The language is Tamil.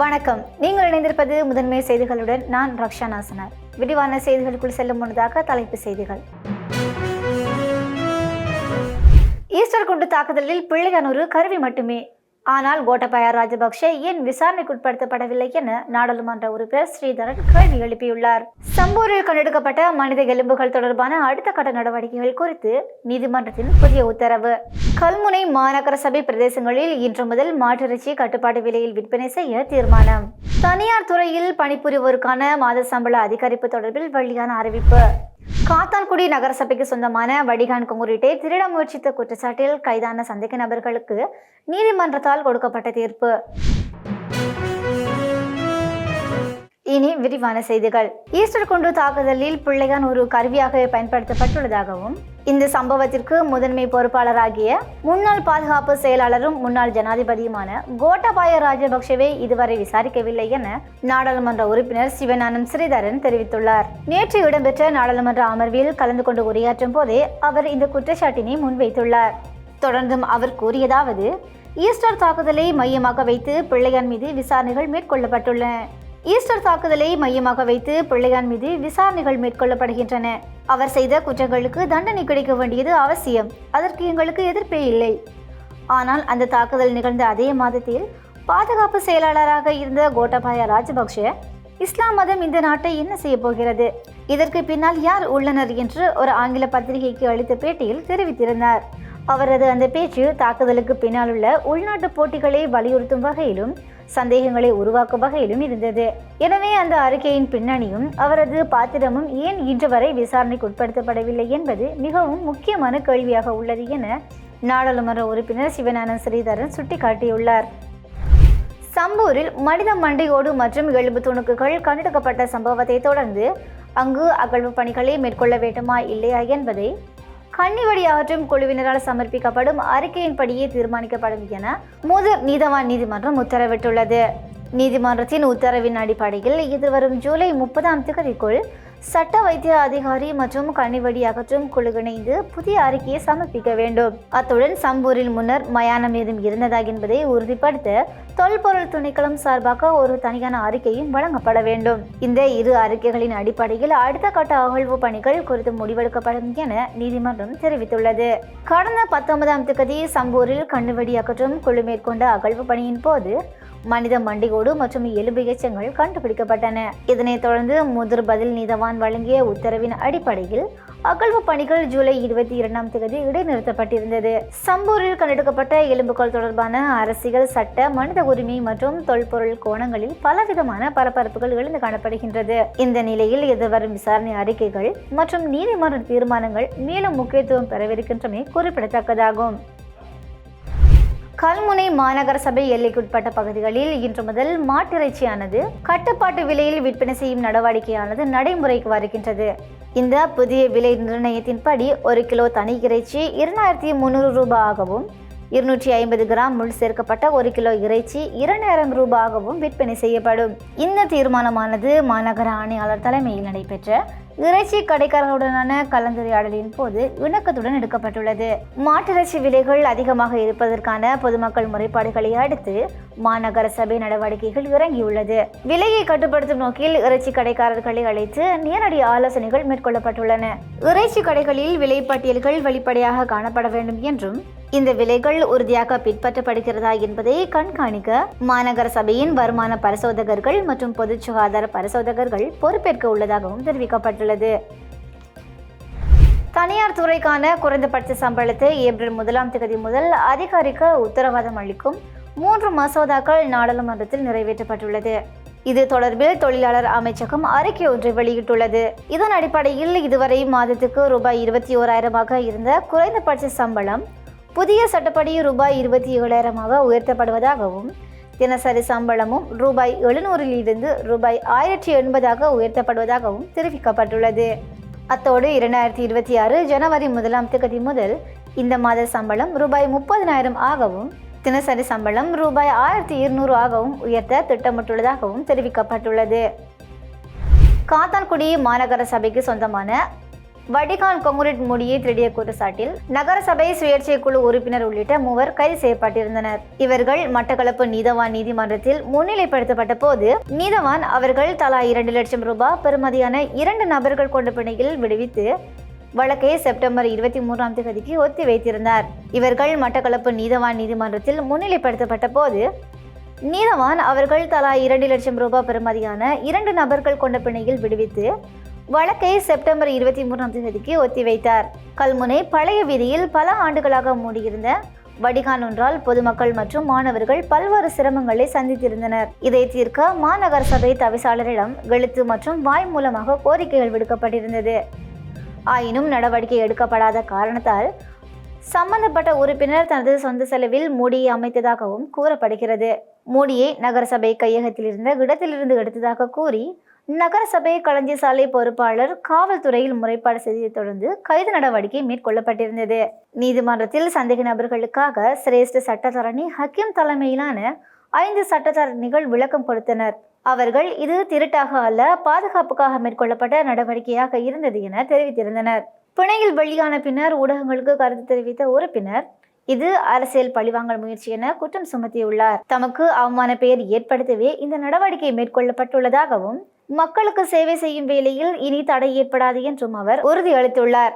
வணக்கம். நீங்கள் இணைந்திருப்பது முதன்மை செய்திகளுடன் நான் ரக்ஷா நாசனார். விரிவான செய்திகளுக்குள் செல்லும் முன்னதாக தலைப்பு செய்திகள். ஈஸ்டர் குண்டு தாக்குதலில் பிள்ளையானூர் கருவி மட்டுமே ஆனால் கோட்டபாய ராஜபக்ஷ ஏன் விசாரணைக்குட்படுத்தப்படவில்லை என நாடாளுமன்ற உறுப்பினர் ஸ்ரீதரன் கேள்வி எழுப்பியுள்ளார். சம்பூரில் கண்டெடுக்கப்பட்ட மனித எலும்புகள் தொடர்பான அடுத்த கட்ட நடவடிக்கைகள் குறித்து நீதிமன்றத்தின் புதிய உத்தரவு. கல்முனை மாநகர சபை பிரதேசங்களில் இன்று முதல் மாட்டிறைச்சி கட்டுப்பாட்டு விலையில் விற்பனை செய்ய தீர்மானம். தனியார் துறையில் பணிபுரிவோருக்கான மாத சம்பள அதிகரிப்பு தொடர்பில் வெளியான அறிவிப்பு. காத்தான்குடி நகரசபைக்கு சொந்தமான வடிகான் குங்குரிட்டை திருட முயற்சித்த குற்றச்சாட்டில் கைதான சந்தேக நபர்களுக்கு நீதிமன்றத்தால் கொடுக்கப்பட்ட தீர்ப்பு. இனி விரிவான செய்திகள். ஈஸ்டர் குண்டு தாக்குதலில் பிள்ளையான் ஒரு கருவியாக பயன்படுத்தப்பட்டுள்ளதாகவும் இந்த சம்பவத்திற்கு முதன்மை பொறுப்பாளராகிய முன்னாள் பாதுகாப்பு செயலாளரும் முன்னாள் ஜனாதிபதியுமான கோட்டபாய ராஜபக்சவே இதுவரை விசாரிக்கவில்லை என நாடாளுமன்ற உறுப்பினர் சிவஞானம் ஸ்ரீதரன் தெரிவித்துள்ளார். நேற்று இடம்பெற்ற நாடாளுமன்ற அமர்வில் கலந்து கொண்டு உரையாற்றும் போதே அவர் இந்த குற்றச்சாட்டினை முன்வைத்துள்ளார். தொடர்ந்தும் அவர் கூறியதாவது ஈஸ்டர் தாக்குதலை மையமாக வைத்து பிள்ளையான் மீது விசாரணைகள் மேற்கொள்ளப்பட்டுள்ளன. ஈஸ்டர் தாக்குதலை மையமாக வைத்து பிள்ளையான் மீது விசாரணைகள் மேற்கொள்ளப்படுகின்றன. அவர் செய்த குற்றங்களுக்கு தண்டனை கிடைக்க வேண்டியது அவசியம். அதற்கு எங்களுக்கு எதிர்ப்பே இல்லை. ஆனால் அந்த தாக்குதல் நிகழ்ந்த அதே மாதத்தில் பாதுகாப்பு செயலாளராக இருந்த கோட்டபாய ராஜபக்ஷ இஸ்லாம் மதம் இந்த நாட்டை என்ன செய்ய போகிறது? இதற்கு பின்னால் யார் உள்ளனர் என்று ஒரு ஆங்கில பத்திரிகைக்கு அளித்த பேட்டியில் தெரிவித்திருந்தார். அவரது அந்த பேச்சு தாக்குதலுக்கு பின்னால் உள்ள உள்நாட்டு போட்டிகளை வலியுறுத்தும் வகையிலும் சந்தேகங்களை உருவாக்கும் வகையிலும் இருந்தது. எனவே அந்த அறிக்கையின் பின்னணியும் அவரது பாத்திரமும் ஏன் இன்று வரை விசாரணைக்கு உட்படுத்தப்படவில்லை என்பது மிகவும் முக்கியமான கேள்வியாக உள்ளது என நாடாளுமன்ற உறுப்பினர் சிவனானந்த் ஸ்ரீதரன் சுட்டிக்காட்டியுள்ளார். சம்பூரில் மனித மண்டையோடு மற்றும் எலும்பு துணுக்குகள் கண்டெடுக்கப்பட்ட சம்பவத்தை தொடர்ந்து அங்கு அகழ்வு பணிகளை மேற்கொள்ள வேண்டுமா இல்லையா என்பதை கன்னிவடி அகற்றும் குழுவினரால் சமர்ப்பிக்கப்படும் அறிக்கையின்படியே தீர்மானிக்கப்படும் என முதல் நீதவான் நீதிமன்றம் உத்தரவிட்டுள்ளது. நீதிமன்றத்தின் உத்தரவின் அடிப்படையில் எதிர்வரும் ஜூலை முப்பதாம் தேதிக்குள் சட்ட வைத்திய அதிகாரி மற்றும் கனிவடி அகற்றும் குழு இணைந்து புதிய அறிக்கையை சமர்ப்பிக்க வேண்டும். அத்துடன் சம்பூரில் முன்னர் மயானம் ஏதும் இருந்ததா என்பதை உறுதிப்படுத்த தொல்பொருள் துணைக்களம் சார்பாக ஒரு தனியான அறிக்கையும் வழங்கப்பட வேண்டும். இந்த இரு அறிக்கைகளின் அடிப்படையில் அடுத்த கட்ட அகழ்வு பணிகள் குறித்து முடிவெடுக்கப்படும் என நீதிமன்றம் தெரிவித்துள்ளது. கடந்த பத்தொன்பதாம் தேதி சம்பூரில் கண்ணுவெடி அகற்றும் குழு மேற்கொண்ட அகழ்வு பணியின் போது மனித மண்டிகோடு மற்றும் எலும்பு எச்சங்கள் கண்டுபிடிக்கப்பட்டன. இதனைத் தொடர்ந்து முதிர் பதில் நீதவான் வழங்கிய உத்தரவின் அடிப்படையில் அகழ்வு பணிகள் ஜூலை இருபத்தி இரண்டாம் தேதி இடைநிறுத்தப்பட்டிருந்தது. சம்பூரில் கண்டெடுக்கப்பட்ட எலும்புகள் தொடர்பான அரசியல் சட்ட மனித உரிமை மற்றும் தொல்பொருள் கோணங்களில் பலவிதமான பரபரப்புகள் எழுந்து காணப்படுகின்றது. இந்த நிலையில் எதிர்வரும் விசாரணை அறிக்கைகள் மற்றும் நீதிமன்ற தீர்மானங்கள் மேலும் முக்கியத்துவம் பெறவிருக்கின்றமை குறிப்பிடத்தக்கதாகும். கல்முனை மாநகர சபை எல்லைக்குட்பட்ட பகுதிகளில் இன்று முதல் மாட்டிறைச்சியானது கட்டுப்பாட்டு விலையில் விற்பனை செய்யும் நடவடிக்கையானது நடைமுறைக்கு வருகின்றது. இந்த புதிய விலை நிர்ணயத்தின்படி ஒரு கிலோ தனி இறைச்சி இரண்டாயிரத்தி முந்நூறு ரூபாயாகவும் இருநூற்றி ஐம்பது கிராம் முள் சேர்க்கப்பட்ட ஒரு கிலோ இறைச்சி இரண்டாயிரம் ரூபாகவும் விற்பனை செய்யப்படும். இந்த தீர்மானமானது மாநகர ஆணையாளர் தலைமையில் நடைபெற்ற இறைச்சி கடைக்காரர்களுடனான கலந்துரையாடலின் போது இணக்கத்துடன் எடுக்கப்பட்டுள்ளது. மாட்டிறைச்சி விலைகள் அதிகமாக இருப்பதற்கான பொதுமக்கள் முறைப்பாடுகளை அடுத்து மாநகர சபை நடவடிக்கைகள் இறங்கியுள்ளது. விலையை கட்டுப்படுத்தும் நோக்கில் இறைச்சி கடைக்காரர்களை அழைத்து நேரடி ஆலோசனைகள் மேற்கொள்ளப்பட்டுள்ளன. இறைச்சி கடைகளில் விலை பட்டியல்கள் வெளிப்படையாக காணப்பட வேண்டும் என்றும் இந்த விலைகள் உறுதியாக பின்பற்றப்படுகிறதா என்பதை கண்காணிக்க மாநகர சபையின் வருமான பரிசோதகர்கள் மற்றும் பொது சுகாதார பரிசோதகர்கள் பொறுப்பேற்க உள்ளதாகவும் தெரிவிக்கப்பட்டுள்ளது. தனியார் துறைக்கான குறைந்தபட்ச சம்பளத்தை ஏப்ரல் முதலாம் தேதி முதல் அதிகரிக்க உத்தரவாதம் அளிக்கும் மூன்று மசோதாக்கள் நாடாளுமன்றத்தில் நிறைவேற்றப்பட்டுள்ளது. இது தொடர்பில் தொழிலாளர் அமைச்சகம் அறிக்கை ஒன்றை வெளியிட்டுள்ளது. இதன் அடிப்படையில் இதுவரை மாதத்துக்கு ரூபாய் இருபத்தி ஓராயிரமாக இருந்த குறைந்தபட்ச சம்பளம் புதிய சட்டப்படி ரூபாய் இருபத்தி ஏழாயிரமாக உயர்த்தப்படுவதாகவும் தினசரி சம்பளமும் ரூபாய் எழுநூறில் இருந்து ரூபாய் ஆயிரத்தி எண்பதாக உயர்த்தப்படுவதாகவும் தெரிவிக்கப்பட்டுள்ளது. அத்தோடு இரண்டாயிரத்தி இருபத்தி ஆறு ஜனவரி முதலாம் தேதி முதல் இந்த மாத சம்பளம் ரூபாய் முப்பதினாயிரம் ஆகவும் தினசரி சம்பளம் ரூபாய் ஆயிரத்தி இருநூறு ஆகவும் உயர்த்த திட்டமிட்டுள்ளதாகவும் தெரிவிக்கப்பட்டுள்ளது. காத்தான்குடி மாநகர சபைக்கு சொந்தமான வடிகான் கொங்குரிட் முடியை திருடிய குற்றச்சாட்டில் நகரசபை சுயேட்சை குழு உறுப்பினர் உள்ளிட்ட மூவர் கைது செய்யப்பட்டிருந்தனர். இவர்கள் மட்டக்களப்பு நீதவான் நீதிமன்றத்தில் முன்னிலைப்படுத்தப்பட்ட போது நீதவான் அவர்கள் தலா இரண்டு லட்சம் ரூபாய் பெறுமதியான இரண்டு நபர்கள் கொண்ட பிணையில் விடுவித்து வழக்கை செப்டம்பர் இருபத்தி மூன்றாம் தேதிக்கு ஒத்தி வைத்திருந்தார். இவர்கள் மட்டக்களப்பு நீதவான் நீதிமன்றத்தில் முன்னிலைப்படுத்தப்பட்ட போது நீதவான் அவர்கள் தலா இரண்டு லட்சம் ரூபாய் பெறுமதியான இரண்டு நபர்கள் கொண்ட பிணையில் விடுவித்து வழக்கை செப்டம்பர் இருபத்தி மூன்றாம் தேதிக்கு ஒத்திவைத்தார் கல்முனை பழைய வீதியில் பல ஆண்டுகளாக மூடியிருந்த வடிகான் ஒன்றால் பொதுமக்கள் மற்றும் மாணவர்கள் பல்வேறு சிரமங்களை சந்தித்திருந்தனர். இதை தீர்க்க மாநகர சபை தவிசாளரிடம் எழுத்து மற்றும் வாய் மூலமாக கோரிக்கைகள் விடுக்கப்பட்டிருந்தது. ஆயினும் நடவடிக்கை எடுக்கப்படாத காரணத்தால் சம்பந்தப்பட்ட உறுப்பினர் தனது சொந்த செலவில் மூடியை அமைத்ததாகவும் கூறப்படுகிறது. மூடியை நகரசபை கையகத்தில் இருந்த இடத்திலிருந்து எடுத்ததாக கூறி நகரசபை களஞ்சியசாலை பொறுப்பாளர் காவல்துறையில் முறைப்பாடு செய்ததைத் தொடர்ந்து கைது நடவடிக்கை மேற்கொள்ளப்பட்டிருந்தது. நீதிமன்றத்தில் சந்தேக நபர்களுக்காக சிரேஷ்ட சட்டத்தரணி ஹக்கீம் தலைமையிலான ஐந்து சட்டத்தரணிகள் விளக்கம் கொடுத்தனர். அவர்கள் இது திருட்டாக அல்ல பாதுகாப்புக்காக மேற்கொள்ளப்பட்ட நடவடிக்கையாக இருந்தது என தெரிவித்திருந்தனர். பிணையில் வெளியான பின்னர் ஊடகங்களுக்கு கருத்து தெரிவித்த உறுப்பினர் இது அரசியல் பழிவாங்கல் முயற்சி என குற்றம் சுமத்தியுள்ளார். தமக்கு அவமான பெயர் ஏற்படுத்தவே இந்த நடவடிக்கை மேற்கொள்ளப்பட்டுள்ளதாகவும் மக்களுக்கு சேவை செய்யும் வேளையில் இனி தடை ஏற்படாது என்றும் அவர் உறுதியளித்துள்ளார்.